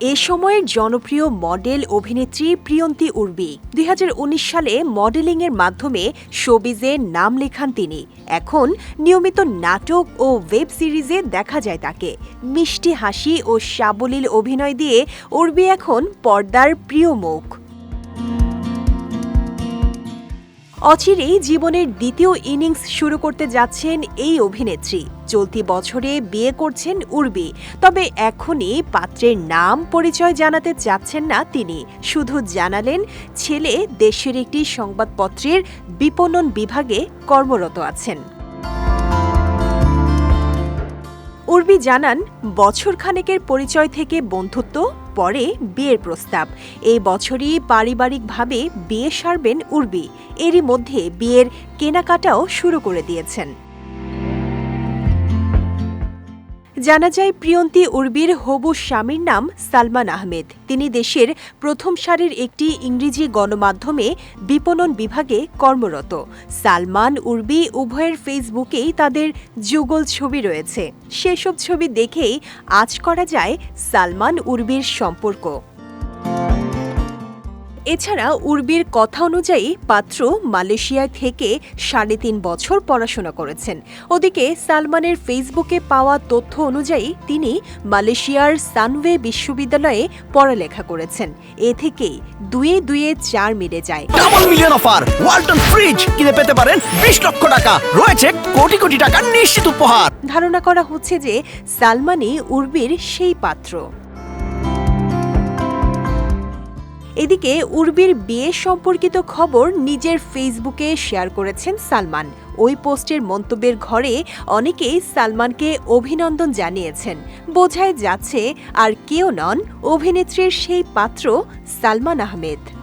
এ সময়ের জনপ্রিয় মডেল অভিনেত্রী প্রিয়ন্তি উর্বি। দুই সালে মডেলিংয়ের মাধ্যমে শোবিজে নাম লেখান তিনি। এখন নিয়মিত নাটক ও ওয়েব সিরিজে দেখা যায় তাকে। মিষ্টি হাসি ও সাবলীল অভিনয় দিয়ে উর্বি এখন পর্দার প্রিয় মুখ। অচিরেই জীবনের দ্বিতীয় ইনিংস শুরু করতে যাচ্ছেন এই অভিনেত্রী। চলতি বছরে বিয়ে করছেন উর্বি, তবে এখনই পাত্রের নাম পরিচয় জানাতে চাচ্ছেন না তিনি। শুধু জানালেন, ছেলে দেশের একটি সংবাদপত্রের বিপণন বিভাগে কর্মরত আছেন। উর্বি জানান বছর খানেকের পরিচয় থেকে বন্ধুত্ব পরে বিয়ের প্রস্তাব। এই বছরই পারিবারিকভাবে বিয়ে সারবেন উর্বি। এরই মধ্যে বিয়ের কেনাকাটাও শুরু করে দিয়েছেন। জানা যায় প্রিয়ন্তী উর্বির হবু স্বামীর নাম সালমান আহমেদ। তিনি দেশের প্রথম সারির একটি ইংরেজি গণমাধ্যমে বিপণন বিভাগে কর্মরত। সালমান, উর্বি উভয়ের ফেসবুকেই তাদের যুগল ছবি রয়েছে। সেসব ছবি দেখেই আজ করা যায় সালমান উর্বির সম্পর্ক। এছাড়া উর্বির কথা অনুযায়ী পাত্র মালয়েশিয়ায় থেকে সাড়ে তিন বছর পড়াশোনা করেছেন। ওদিকে সালমানের ফেসবুকে পাওয়া তথ্য অনুযায়ী তিনি মালয়েশিয়ার সানওয়ে বিশ্ববিদ্যালয়ে পড়ালেখা করেছেন। এ থেকেই দুয়ে দুয়ে চার মিলে যায়। Double million offer Walton fridge কিনে পেতে পারেন বিশ লক্ষ টাকা। রয়েছে কোটি কোটি টাকার নিশ্চিত উপহার। ধারণা করা হচ্ছে যে সালমানই উর্বির সেই পাত্র। এদিকে উর্বির বিয়ে সম্পর্কিত খবর নিজের ফেসবুকে শেয়ার করেছেন সালমান। ওই পোস্টের মন্তব্যের ঘরে অনেকেই সালমানকে অভিনন্দন জানিয়েছেন। বোঝাই যাচ্ছে আর কেউ নন অভিনেত্রীর সেই পাত্র সালমান আহমেদ।